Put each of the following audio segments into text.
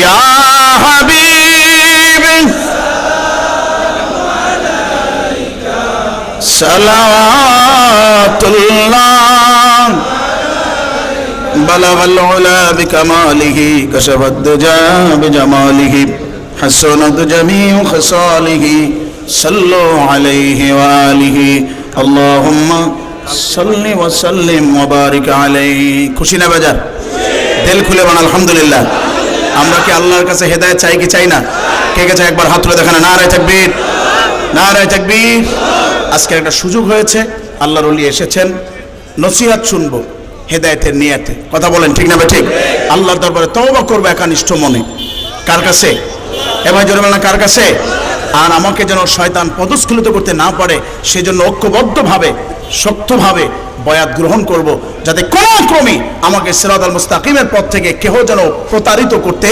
ইয়া হাবিব সালাওয়াতুল্লাহ بلغ العلا بكماله كشف الدجى بجماله حسنت جميع خصاله صلوا عليه وآله اللهم صل وسلم وبارك عليه খুশি না বাজার দিল খুলে বান আলহামদুলিল্লাহ আমরা কি আল্লাহর কাছে হেদায়েত চাই কি চাই না? কে কে চাই? একবার হাত তুলে দেখানো না রায় তাকবীর। না রায় তাকবীর। আজকে একটা সুযোগ হয়েছে, আল্লাহর ওলি এসেছেন, নসিহাত শুনব, হেদায়েতের নিয়াতে। কথা বলেন, ঠিক না ঠিক? আল্লাহর দরবারে তওবা করব একানিষ্ঠ মনে। কার কাছে? এ ভাই, জোরে না কার কাছে? আর আমাকে যেন শয়তান পদস্খলিত করতে না পারে, সেজন্য ঐক্যবদ্ধভাবে, শক্তভাবে বয়াত গ্রহণ করব, যাতে ক্রমে আমাকে সিরাত আল মুস্তাকিমের পথ থেকে কেহ যেন প্রতারিত করতে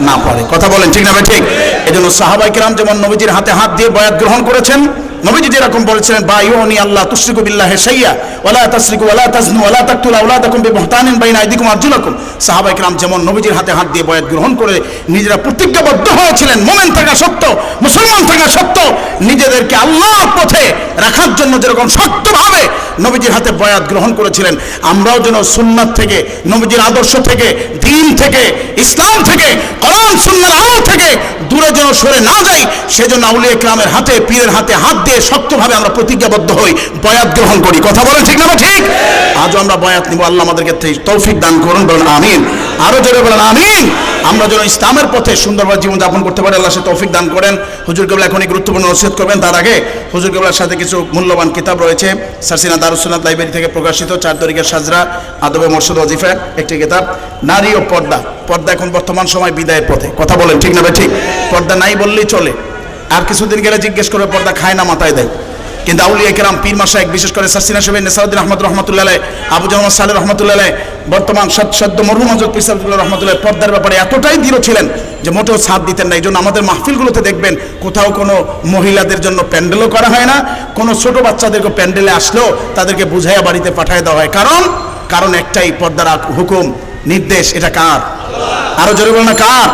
না পারে। কথা বলেন ঠিক না ঠিক? এজন্য সাহাবাই কিরাম যেমন নবীজির হাতে হাত দিয়ে বয়াত গ্রহণ করেছেন নবীজি যেরকম বলেছিলেন বা ইউনি আল্লাহ তুশরিকু বিল্লাহি শাইয়া, ওয়ালা তাসরিকু ওয়ালা তাজনু, ওয়ালা তাকতুলু আওলাদাকুম বিবহতানিন বাইনা আইদিকুম আরজুলাকুম। সাহাবায়ে কিরাম যেমন নবীজির হাতে হাত দিয়ে বয়াত গ্রহণ করে, নিজেরা প্রতিজ্ঞাবদ্ধ হয়েছিলেন, মুমিন থাকা সত্য, মুসলমান থাকা সত্য। নিজেদেরকে আল্লাহর পথে রাখার জন্য যেরকম শক্তভাবে নবীজির হাতে বয়াত গ্রহণ করেছিলেন, আমরাও যেন সুন্নাত থেকে, নবীজির আদর্শ থেকে, দিন থেকে, ইসলাম থেকে, কোরআন, সুন্নাহর আলো থেকে দূরে যেন সরে না যাই, সেজন্য আউলিয়া ইকরামের হাতে, পীরের হাতে হাত দিয়ে শক্তভাবে আমরা প্রতিজ্ঞাবদ্ধ হই, বয়াত গ্রহণ করি। কথা বলেন ঠিক না ঠিক? আজও আমরা বয়াত নিব। আল্লাহ আমাদেরকে তৌফিক দান করুন, বলেন আমিন। আরও জোরে বলেন আমিন। আমরা যেন ইসলামের পথে সুন্দরভাবে জীবন যাপন করতে পারি, আল্লাহ সে তৌফিক দান করেন। হুজুর কেবলা এখনই গুরুত্বপূর্ণ নসিহত করবেন। তার আগে হুজুর কেবলার সাথে কিছু মূল্যবান কিতাব রয়েছে। সারসিনা দারুসুনাত লাইব্রেরি থেকে প্রকাশিত, চার তারিখের সাজরা, আদবে মরশুদ ওজিফা একটি কিতাব, নারী ও পর্দা। পর্দা এখন বর্তমান সময় বিদায়ের পথে। কথা বলেন ঠিক না ভাই ঠিক? পর্দা নাই বললেই চলে। আর কিছুদিন গেলে জিজ্ঞেস করে পর্দা খায় না, মাথায় দেয়। কিন্তু আউলিয়া কেরাম, পীর মাসায়েক বিশেষ করে সাসিনা সাহেব, নেসাউদ্দিন রহমত রহমতুল্লাহ আবু জামাল সালে রহমতুল্লাহ বর্তমান সদ সদ্য মরহুম হজরত পিসাবুল্লাহ রহমতুল্লাহ পর্দার ব্যাপারে এতটাই দৃঢ় ছিলেন যে মোটেও সাথ দিতেন না। এই জন্য আমাদের মাহফিলগুলোতে দেখবেন কোথাও কোনো মহিলাদের জন্য প্যান্ডেলও করা হয় না, কোনো ছোট বাচ্চাদেরকে প্যান্ডেলে আসলেও তাদেরকে বুঝাইয়া বাড়িতে পাঠিয়ে দেওয়া হয়। কারণ কারণ একটাই, পর্দার হুকুম, নির্দেশ, এটা কার? আরও জোরে বলেন না, কার?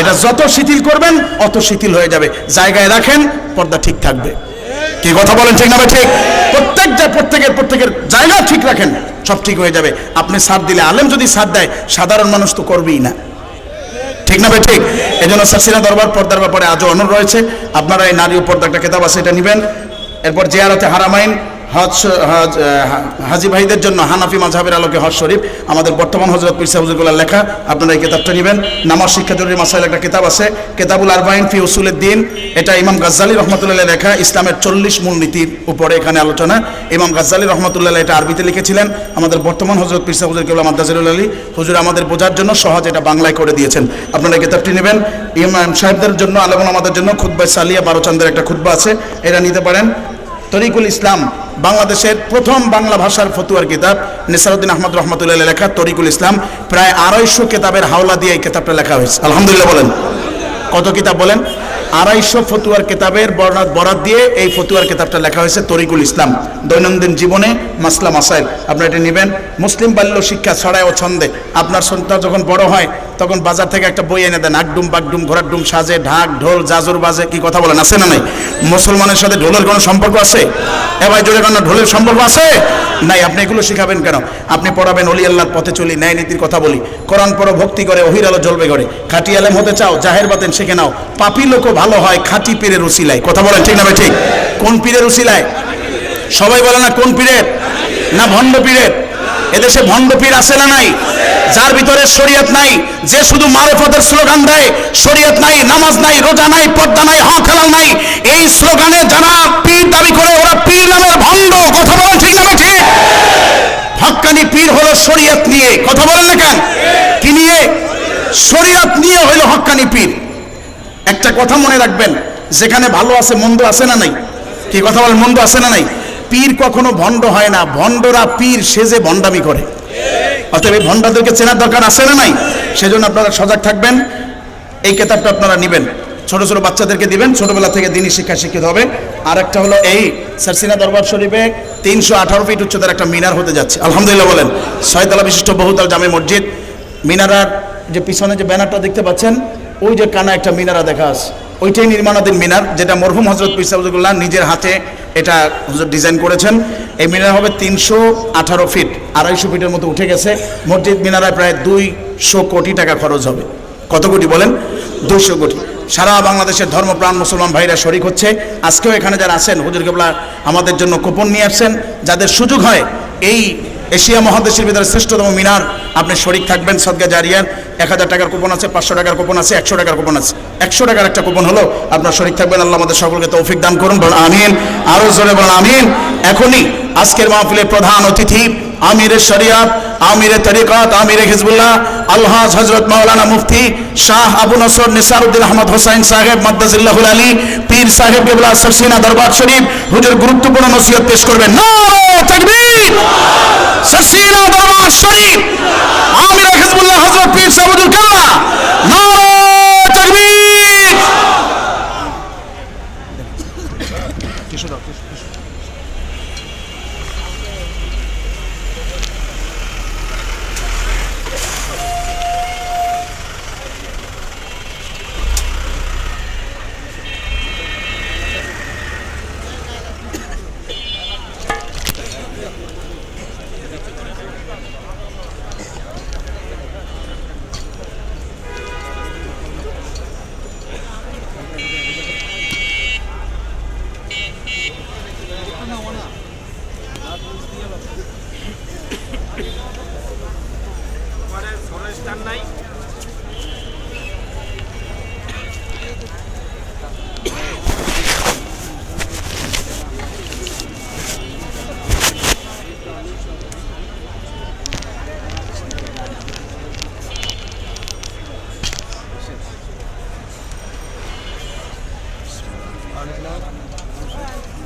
এটা যত শিথিল করবেন, অত শিথিল হয়ে যাবে। জায়গায় রাখেন, পর্দা ঠিক থাকবে। কি কথা বলেন ঠিক না ঠিক? প্রত্যেক যা প্রত্যেকের প্রত্যেকের জায়গা ঠিক রাখেন, সব ঠিক হয়ে যাবে। আপনি সাথ দিলে, আলেম যদি সাথ দেয়, সাধারণ মানুষ তো করবেই না। ঠিক না ভাই ঠিক? এই জন্য সাসিনা দরবার, পর্দার ব্যাপারে আজও অনর রয়েছে। আপনারা এই নারী পর্দা একটা কেতাব আছে, এটা নেবেন। এরপর জিয়ারতে হারামাইন হজ হজ হাজি ভাইদের জন্য হানাফি মাঝহাবের আলোকে হজ শরীফ। আমাদের বর্তমান হজরত পিরসা হুজুরগুলার লেখা, আপনারা এই কিতাবটা নেবেন। নামাজ শিক্ষা জরুরি মাসাইল একটা কিতাব আছে, কেতাবুল আরবাইন ফি উসুলের দিন এটা ইমাম গাজ্জালি রহমতুল্লাহ লেখা, ইসলামের চল্লিশ মূলনীতির উপরে এখানে আলোচনা। ইমাম গাজ্জালি রহমতুল্লাহ এটা আরবিতে লিখেছিলেন। আমাদের বর্তমান হজরত পিরসা হুজুর কেবল মাদ্দাজিরুল আলী, হুজুর আমাদের বোঝার জন্য সহজ এটা বাংলায় করে দিয়েছেন। আপনারা কিতাবটি নেবেন। ইমাম সাহেবদের জন্য আলমন আমাদের জন্য খুদ্বাই সালিয়া বারোচান্দের একটা খুদ্া আছে, এটা নিতে পারেন। তরিকুল ইসলাম বাংলাদেশের প্রথম বাংলা ভাষার ফতুয়ার কিতাব নিসারুদ্দিন আহমদ রহমতুল্লাহ লেখা তরিকুল ইসলাম। প্রায় আড়াইশো কিতাবের হাওলা দিয়ে এই কিতাবটা লেখা হয়েছে। আলহামদুলিল্লাহ বলেন। কত কিতাব বলেন? আড়াইশো ফতুয়ার কিতাবের বরাদ বরাদ দিয়ে এই ফতুয়ার কিতাবটা লেখা হয়েছে তরিকুল ইসলাম। দৈনন্দিন জীবনে মাসলা মাসাইল। আপনারা এটা নেবেন। মুসলিম বাল্য শিক্ষা ছড়ায় ও ছন্দে আপনার সন্তান যখন বড় হয়, তখন বাজার থেকে একটা বই এনে দেন। আকডুম বাগডুম ঘোড়ার ডুম সাজে, ঢাক, ঢোল, জাজুর বাজে, কি কথা বলেন? আছে না নাই? মুসলমানের সাথে ঢোলের কোনো সম্পর্ক আছে? এ ভাই, জোরে কেন ঢোলের সম্পর্ক আছে? নাই, আপনি এগুলো শিখাবেন কেন? আপনি পড়াবেন অলি আল্লাহর পথে চলি, ন্যায় নীতির কথা বলি। কোরআন পড়ো, ভক্তি করে, অহির আলো জ্বলবে করে খাটি আলেম হতে চাও, জাহের বাতেন শিখে নাও। পাপি লোকও ভালো হয় খাঁটি পীরের উসিলায়। কথা বলেন ঠিক না ভাই ঠিক? কোন পীরের উসিলায়? সবাই বলে না কোন পীরের? না ভণ্ড পীরের? এদেশে ভণ্ড পীর আছে না নাই? যার ভিতরে শরীয়ত নাই, যে শুধু মারফতের স্লোগান দেয়, শরীয়ত নাই, নামাজ নাই, রোজা নাই, পর্দা নাই, হক হালাল নাই, এই স্লোগানে যারা পীর দাবি করে, ওরা পীর নামের ভণ্ড। কথা বলেন ঠিক না ঠিক? হক্কানি পীর হলো শরীয়ত নিয়ে। কথা বলেন না কেন? কি নিয়ে? শরীয়ত নিয়ে হইল হক্কানি পীর। একটা কথা মনে রাখবেন, যেখানে ভালো আছে, মন্দ আছে না নাই? কি কথা বল মন্দ আছে না নাই? পীর কখনো ভণ্ড হয় না, ভণ্ডরা পীর সেজে ভণ্ডামি করে। অতএব এই ভণ্ডাদেরকে চেনার দরকার আছে না নাই? সেজন্য আপনারা সজাগ থাকবেন। এই কেতাবটা আপনারা নেবেন। ছোট ছোট বাচ্চাদেরকে দিবেন, ছোটবেলা থেকে দিনই শিক্ষা শিক্ষিত হবে। আর একটা হলো এই সারসিনা দরবার শরীফে তিনশো আঠারো ফিট উচ্চতার একটা মিনার হতে যাচ্ছে। আলহামদুলিল্লাহ বলেন, ছয়তলা বিশিষ্ট বহুতল জামে মসজিদ। মিনারার যে পিছনে যে ব্যানারটা দেখতে পাচ্ছেন ওই যে কানা একটা মিনারা দেখা আছে। ওইটাই নির্মাণাধীন মিনার, যেটা মরহুম হজরত পিসাবুল্লাহ নিজের হাতে এটা হুজুর ডিজাইন করেছেন। এই মিনার হবে তিনশো আঠারো ফিট আড়াইশো ফিটের মতো উঠে গেছে। মসজিদ মিনারায় প্রায় দুইশো কোটি টাকা খরচ হবে। কত কোটি বলেন? দুইশো কোটি। সারা বাংলাদেশের ধর্মপ্রাণ মুসলমান ভাইরা শরিক হচ্ছে। আজকেও এখানে যারা আছেন, হুজুর কেবলা আমাদের জন্য কুপন নিয়ে আসছেন। যাদের সুযোগ হয়, এই এশিয়া মহাদেশের ভিতরে শ্রেষ্ঠতম মিনার। আপনি শরিক থাকবেন সদগা জারিয়ার। এক হাজার টাকার কুপন আছে, পাঁচশো টাকার কুপন আছে, একশো টাকার কুপন আছে। একশো টাকার একটা কুপন হলো, আপনার শরিক থাকবেন, আল্লাহ আমাদের সকলকে তৌফিক দান করুন, বলুন আমিন। আরও জোরে বলুন আমিন। এখনই আজকের মাহফিলের প্রধান অতিথি আমিরের শরিয়াত আমিরের তরিকত, আমিরে হিজবুল্লাহ, আলহাজ হজরত মাওলানা মুফতি শাহ আবু নসর নিসারুদ্দিন আহমদ হোসাইন সাহেব, মাদ্দাজিল্লাহুল আলী, পীর সাহেব কেবলা সরসিনা দরবার শরীফ, হুজুর গুরুত্বপূর্ণ নসিহত পেশ করবেন। না তাকবীর! সরসিনা দরবার শরীফ! আমিরে